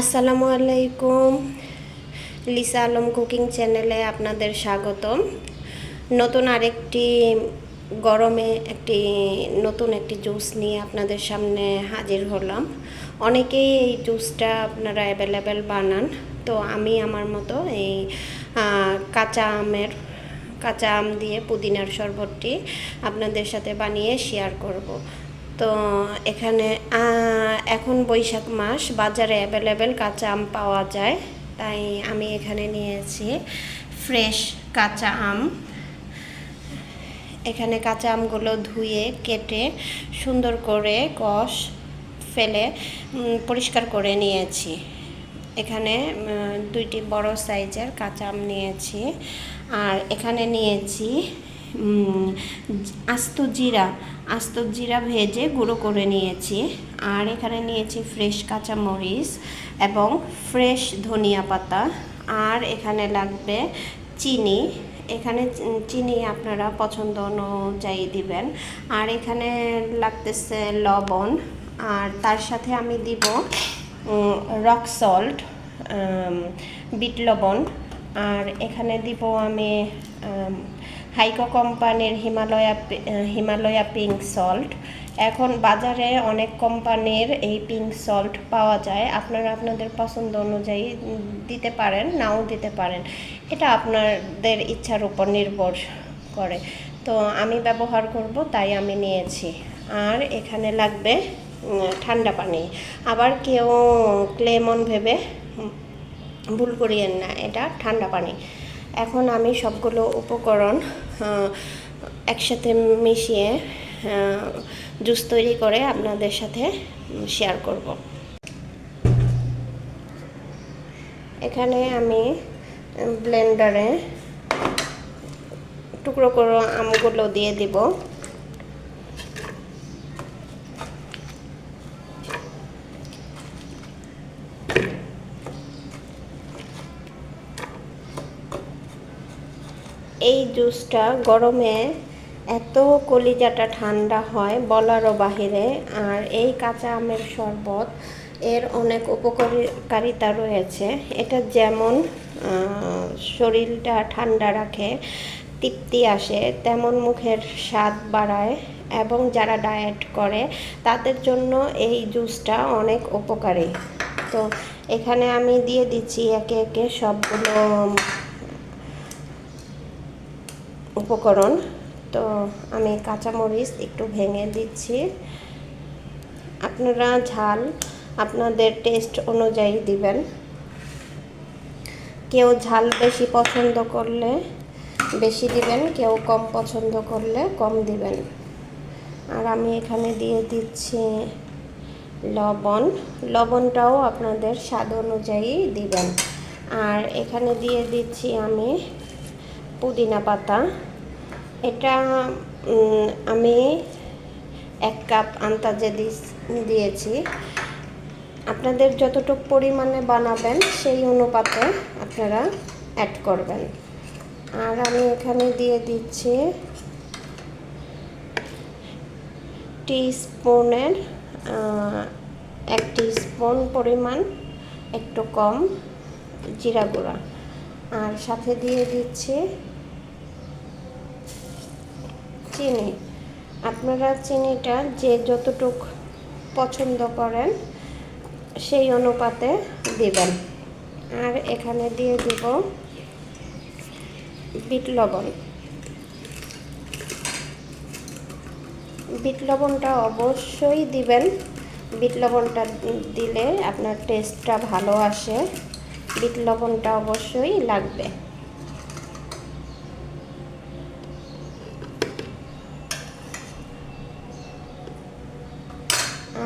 আসসালামু আলাইকুম। Lisa Alam cooking চ্যানেলে আপনাদের স্বাগতম। নতুন আরেকটি, গরমে একটি, নতুন একটি জুস নিয়ে আপনাদের সামনে হাজির হলাম। অনেকেই এই জুসটা আপনারা অ্যাভেলেবেল বানান। তো আমি আমার মতো এই কাঁচা আমের, কাঁচা আম দিয়ে পুদিনার শরবতটি আপনাদের সাথে বানিয়ে শেয়ার করব। তো এখানে এখন বৈশাখ মাস, বাজারে অ্যাভেলেবেল কাঁচা আম পাওয়া যায়। তাই আমি এখানে নিয়েছি ফ্রেশ কাঁচা আম। এখানে কাঁচা আমগুলো ধুয়ে, কেটে, সুন্দর করে কষ, ফেলে পরিষ্কার করে নিয়েছি। এখানে দুইটি বড় সাইজের কাঁচা আম নিয়েছি। আর এখানে নিয়েছি আস্ত জিরা আস্ত জিরা ভেজে গুঁড়ো করে নিয়েছি। আর এখানে নিয়েছি ফ্রেশ কাঁচা মরিচ এবং ফ্রেশ ধনিয়া পাতা। আর এখানে লাগবে চিনি। এখানে চিনি আপনারা পছন্দ অনুযায়ী দিবেন। আর এখানে লাগতেছে লবণ। আর তার সাথে আমি দিব রক সল্ট বিট লবণ। আর এখানে দিব আমি হাইকো কোম্পানির হিমালয়া হিমালয়া পিঙ্ক সল্ট এখন বাজারে অনেক কোম্পানির এই পিঙ্ক সল্ট পাওয়া যায়। আপনারা আপনাদের পছন্দ অনুযায়ী দিতে পারেন, নাও দিতে পারেন। এটা আপনাদের ইচ্ছার উপর নির্ভর করে। তো আমি ব্যবহার করব, তাই আমি নিয়েছি। আর এখানে লাগবে ঠান্ডা পানি। আবার কেউ ক্লেমন ভেবে ভুল করিয়েন না, এটা ঠান্ডা পানি। এখন আমি সবগুলো উপকরণ একসাথে মিশিয়ে জুস তৈরি করে আপনাদের সাথে শেয়ার করব। এখানে আমি ব্লেন্ডারে টুকরো করে আমগুলো দিয়ে দিব। এই জুসটা গরমে এত কলিজাটা ঠান্ডা হয় বলারও বাহিরে, আর এই কাঁচা আমের শরবত এর অনেক উপকারিতা রয়েছে। এটা যেমন শরীরটা ঠান্ডা রাখে, তৃপ্তি আসে, তেমন মুখের স্বাদ বাড়ায়, এবং যারা ডায়েট করে তাদের জন্য এই জুসটা অনেক উপকারী। তো এখানে আমি দিয়ে দিচ্ছি একে একে সবগুলো উপকরণ। তো আমি কাঁচামরিচ একটু ভেঙে দিচ্ছি। আপনারা ঝাল আপনাদের টেস্ট অনুযায়ী দিবেন। কেউ ঝাল বেশি পছন্দ করলে বেশি দিবেন, কেউ কম পছন্দ করলে কম দিবেন। আর আমি এখানে দিয়ে দিচ্ছি লবণ। লবণটাও আপনাদের স্বাদ অনুযায়ী দিবেন। আর এখানে দিয়ে দিচ্ছি আমি পুদিনা পাতা। এটা আমি এক কাপ আন্তাজে দিয়েছি। আপনাদের যতটুকু পরিমাণে বানাবেন, সেই অনুপাতে আপনারা অ্যাড করবেন। আর আমি এখানে দিয়ে দিচ্ছি টি স্পুনের এক স্পুন পরিমাণ একটু কম জিরা গুঁড়া। আর সাথে দিয়ে দিচ্ছি চিনি। আপনারা চিনিটা যে যতটুক পছন্দ করেন, সেই অনুপাতে দিবেন। আর এখানে দিয়ে দিব বিট লবণ। বিট লবণটা অবশ্যই দিবেন। বিট লবণটা দিলে আপনার টেস্টটা ভালো আসে। বিট লবণটা অবশ্যই লাগবে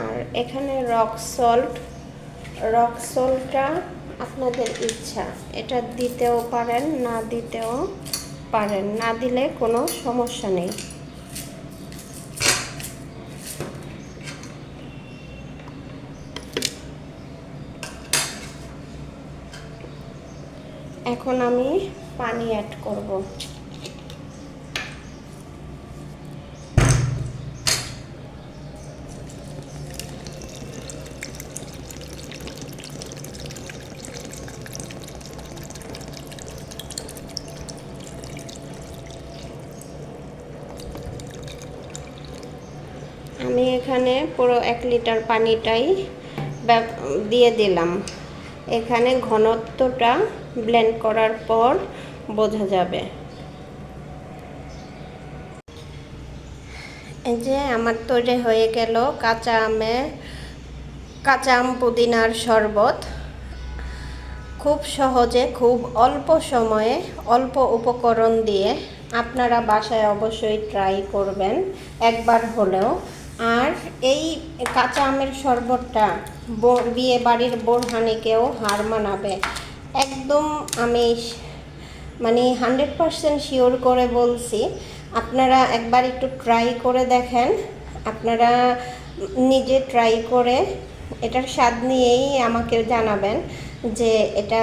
আর এখানে রক সল্ট রক সল্টটা আপনাদের ইচ্ছা। এটা দিতেও পারেন, না দিতেও পারেন। না দিলে কোনো সমস্যা নেই। এখন আমি পানি অ্যাড করব। আমি এখানে পুরো এক লিটার পানিটাই দিয়ে দিলাম। এখানে ঘনত্বটা ব্লেন্ড করার পর বোঝা যাবে। এই যে আমার তৈরি হয়ে গেল কাঁচা আমে, কাঁচা আম পুদিনার শরবত। খুব সহজে, খুব অল্প সময়ে, অল্প উপকরণ দিয়ে আপনারা বাসায় অবশ্যই ট্রাই করবেন। একবার হলেও আর এই কাঁচা আমের শরবতটা বিয়ে বাড়ির বোরহানিকেও হার মানাবে। একদম আমি মানে হান্ড্রেড পারসেন্ট শিওর করে বলছি, আপনারা একবার একটু ট্রাই করে দেখেন। আপনারা নিজে ট্রাই করে এটার স্বাদ নিয়েই আমাকে জানাবেন যে এটা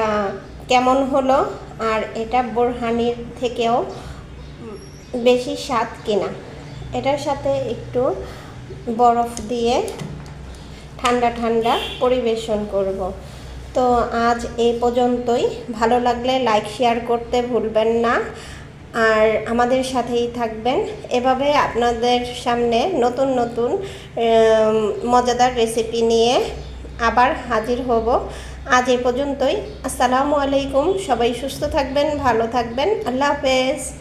কেমন হলো আর এটা বোরহানির থেকেও বেশি স্বাদ কিনা। এটার সাথে একটু বরফ দিয়ে ঠান্ডা ঠান্ডা পরিবেশন করব। তো আজ এই পর্যন্তই। ভালো লাগলে লাইক, শেয়ার করতে ভুলবেন না। আর আমাদের সাথেই থাকবেন। এভাবে আপনাদের সামনে নতুন নতুন মজাদার রেসিপি নিয়ে আবার হাজির হব। আজ এই পর্যন্তই। আসসালামু আলাইকুম। সবাই সুস্থ থাকবেন, ভালো থাকবেন। আল্লাহ হাফেজ।